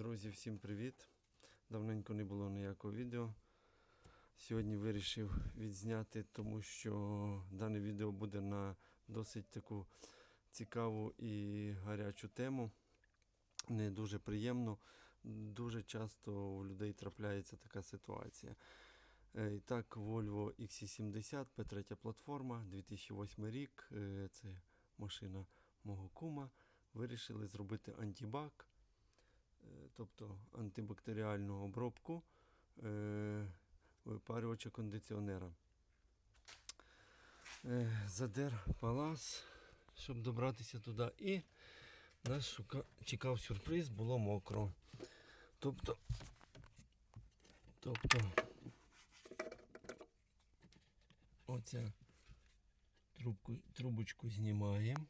Друзі, всім привіт! Давненько не було ніякого відео. Сьогодні вирішив відзняти, тому що дане відео буде на досить таку цікаву і гарячу тему. Не дуже приємно. Дуже часто у людей трапляється така ситуація. Е, І так, Volvo XC70, P3 платформа, 2008 рік. Е, Це машина мого кума. Вирішили зробити антибак е, тобто антибактеріальну обробку е, випарювача кондиціонера. Е, задер палас, щоб добратися туди. І нас шука... чекав сюрприз, було мокро. Тобто, тобто оця трубку, трубочку знімаємо.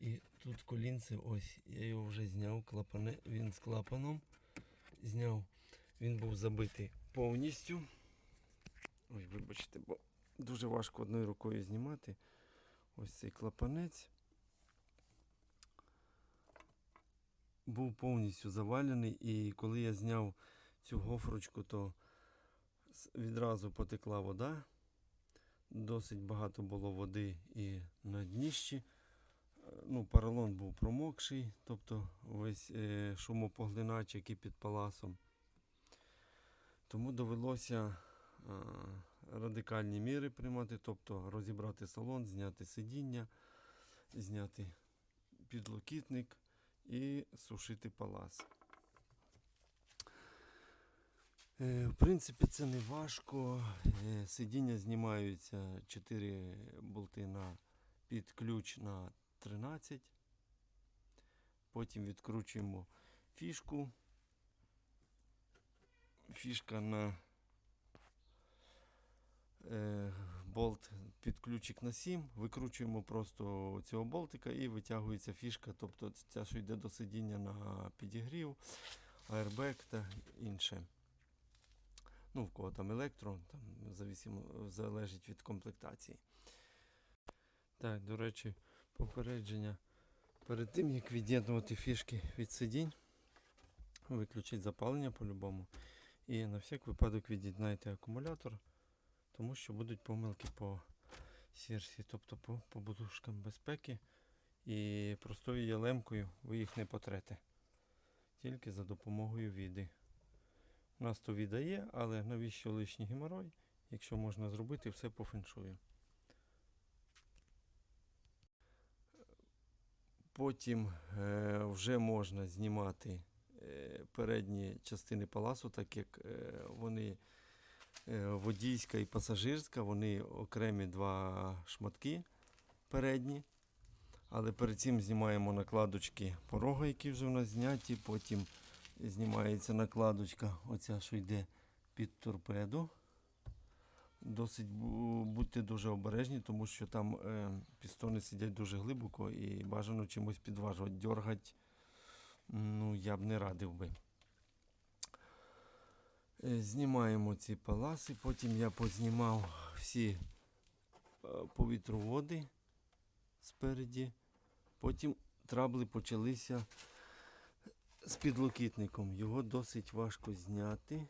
І тут колінце, ось, я його вже зняв, клапане, він з клапаном зняв. Він був забитий повністю. Ой, вибачте, бо дуже важко одною рукою знімати. Ось цей клапанець. Був повністю завалений, і коли я зняв цю гофрочку, то відразу потекла вода. Досить багато було води і на дніщі ну, поролон був промокший, тобто весь е, шумопоглинач, який під паласом. Тому довелося е, радикальні міри приймати, тобто розібрати салон, зняти сидіння, зняти підлокітник і сушити палас. Е, В принципі, це не важко. Е, Сидіння знімаються 4 болти на під ключ на 13. Потім відкручуємо фішку. Фішка на е, болт під ключик на 7. Викручуємо просто цього болтика і витягується фішка, тобто ця, що йде до сидіння на підігрів, аербек та інше. Ну, в кого там електро, там залежить від комплектації. Так, до речі, попередження. Перед тим, як від'єднувати фішки від сидінь, виключіть запалення по-любому. І на всяк випадок від'єднайте акумулятор, тому що будуть помилки по сірсі, тобто по, подушкам безпеки. І простою ялемкою ви їх не потрете. Тільки за допомогою віди. У нас то віда є, але навіщо лишній геморой, якщо можна зробити все по феншую. Потім е, вже можна знімати е, передні частини паласу, так як е, вони водійська і пасажирська, вони окремі два шматки передні. Але перед цим знімаємо накладочки порога, які вже в нас зняті. Потім знімається накладочка, оця, що йде під торпеду. Досить бу- будьте дуже обережні, тому що там е, пістони сидять дуже глибоко і бажано чимось підважувати. Дергати, ну, я б не радив би. Е, Знімаємо ці паласи, потім я познімав всі е, повітроводи спереді. Потім трабли почалися з підлокітником. Його досить важко зняти.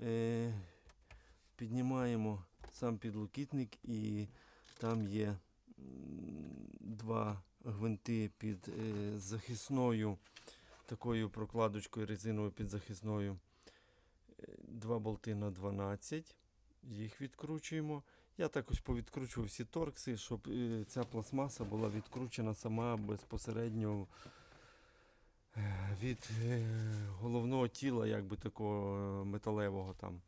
Е, піднімаємо сам підлокітник і там є два гвинти під е, захисною такою прокладочкою резиновою під захисною. Е, Два болти на 12. Їх відкручуємо. Я також повідкручував всі торкси, щоб е, ця пластмаса була відкручена сама безпосередньо від головного тіла, якби такого металевого там.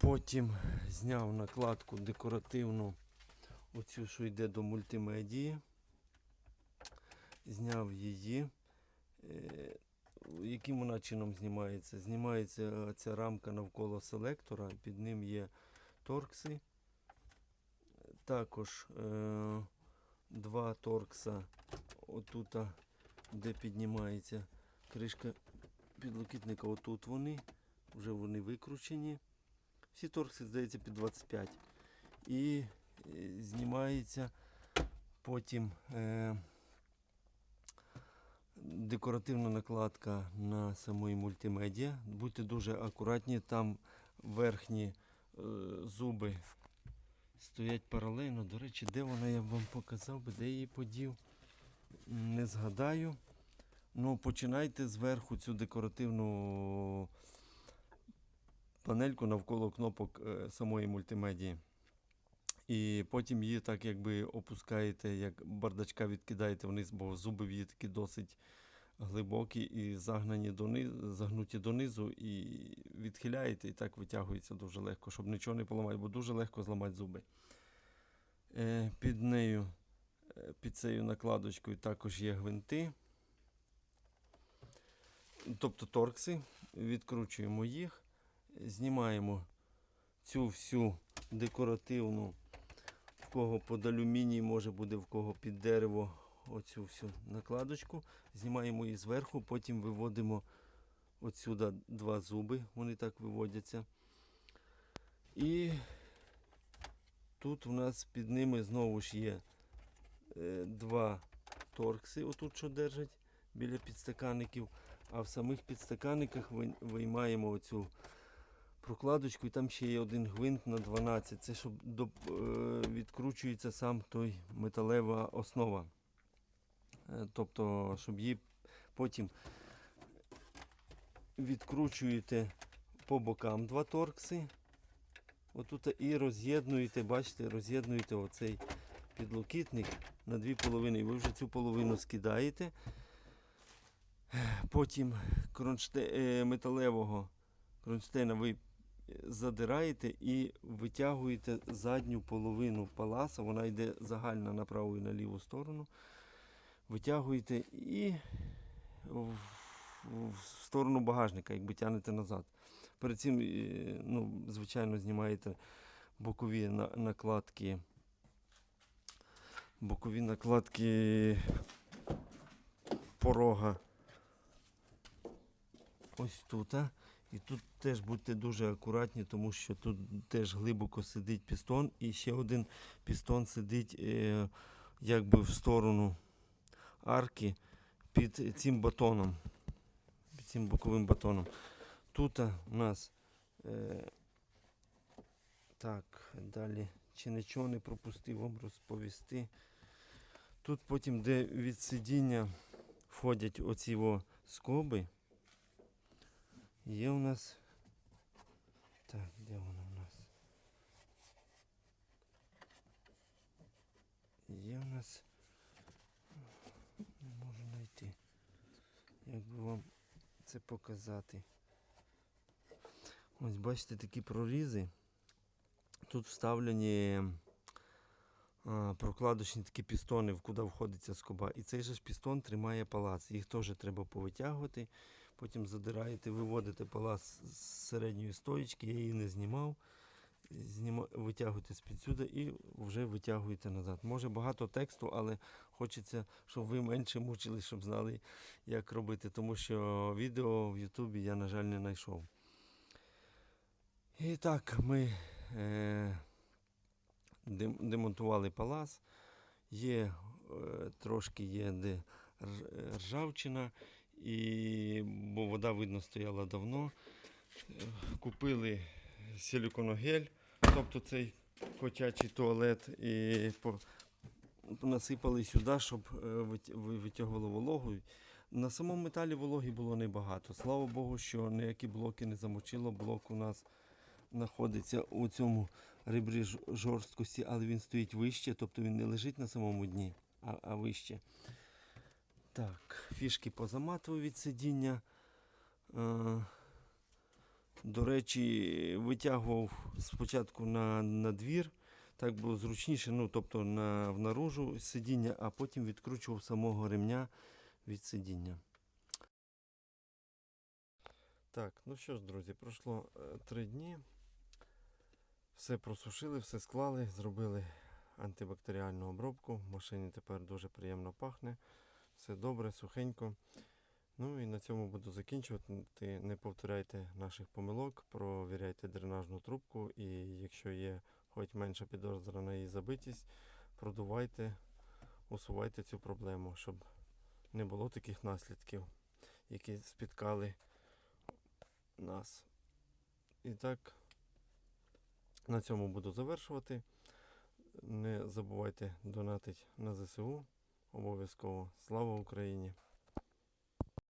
Потім зняв накладку декоративну, оцю, що йде до мультимедії. Зняв її. Е, Яким вона чином знімається? Знімається ця рамка навколо селектора, під ним є торкси. Також е, два торкса отут, де піднімається кришка підлокітника, отут вони, вже вони викручені. Всі торкси, здається, під 25. І е, знімається потім е, декоративна накладка на самої мультимедіа. Будьте дуже акуратні, там верхні е, зуби стоять паралельно. До речі, де вона я б вам показав де її подів. Не згадаю. Ну, починайте зверху цю декоративну панельку навколо кнопок е, самої мультимедії. І потім її так якби опускаєте, як бардачка відкидаєте вниз, бо зуби в її такі досить глибокі і загнані донизу, загнуті донизу, і відхиляєте, і так витягується дуже легко, щоб нічого не поламати, бо дуже легко зламати зуби. Е, під нею, е, під цією накладочкою також є гвинти. Тобто торкси. Відкручуємо їх, знімаємо цю всю декоративну, в кого під алюміній, може буде в кого під дерево, оцю всю накладочку. Знімаємо її зверху, потім виводимо отсюди два зуби, вони так виводяться. І тут у нас під ними знову ж є е, два торкси, отут що держать біля підстаканників. А в самих підстаканниках ви- виймаємо оцю прокладочку, і там ще є один гвинт на 12. Це щоб е, відкручується сам той металева основа. Е, тобто, щоб її потім відкручуєте по бокам два торкси. Отут і роз'єднуєте, бачите, роз'єднуєте оцей підлокітник на дві половини. Ви вже цю половину скидаєте. Потім кронште, е, металевого кронштейна ви задираєте і витягуєте задню половину паласа, вона йде загальна на праву і на ліву сторону. Витягуєте і в, сторону багажника, якби тягнете назад. Перед цим, е, ну, звичайно, знімаєте бокові накладки. Бокові накладки порога ось тут. І тут теж будьте дуже акуратні, тому що тут теж глибоко сидить пістон, і ще один пістон сидить е, якби в сторону арки під цим батоном, під цим боковим батоном. Тут у нас е, так, далі чи нічого не пропустив вам розповісти. Тут потім, де від сидіння входять оці скоби. Є у нас. Так, де воно у нас? Є у нас. Не можу знайти. Як би вам це показати? Ось бачите такі прорізи. Тут вставлені а, прокладочні такі пістони, в куди входиться скоба. І цей же ж пістон тримає палац. Їх теж треба повитягувати. Потім задираєте, виводите палац з середньої стоїчки, я її не знімав. Зніма... Витягуєте з-під сюди і вже витягуєте назад. Може багато тексту, але хочеться, щоб ви менше мучились, щоб знали, як робити, тому що відео в Ютубі я, на жаль, не знайшов. І так, ми е... дем- демонтували палац. Є е... трошки є де ржавчина і, бо вода, видно, стояла давно. Купили силіконогель, тобто цей котячий туалет, і насипали сюди, щоб е, витягувало вологу. На самому металі вологи було небагато. Слава Богу, що ніякі блоки не замочило. Блок у нас знаходиться у цьому ребрі жорсткості, але він стоїть вище, тобто він не лежить на самому дні, а, а вище. Так, фішки позаматую від сидіння. Е, До речі, витягував спочатку на, на двір, так було зручніше, ну, тобто на, внаружу сидіння, а потім відкручував самого ремня від сидіння. Так, ну що ж, друзі, пройшло е, три дні. Все просушили, все склали, зробили антибактеріальну обробку. В машині тепер дуже приємно пахне. Все добре, сухенько. Ну і на цьому буду закінчувати. Не повторяйте наших помилок, провіряйте дренажну трубку і якщо є хоч менша підозра на її забитість, продувайте, усувайте цю проблему, щоб не було таких наслідків, які спіткали нас. І так, на цьому буду завершувати. Не забувайте донатити на ЗСУ. Обов'язково. Слава Україні!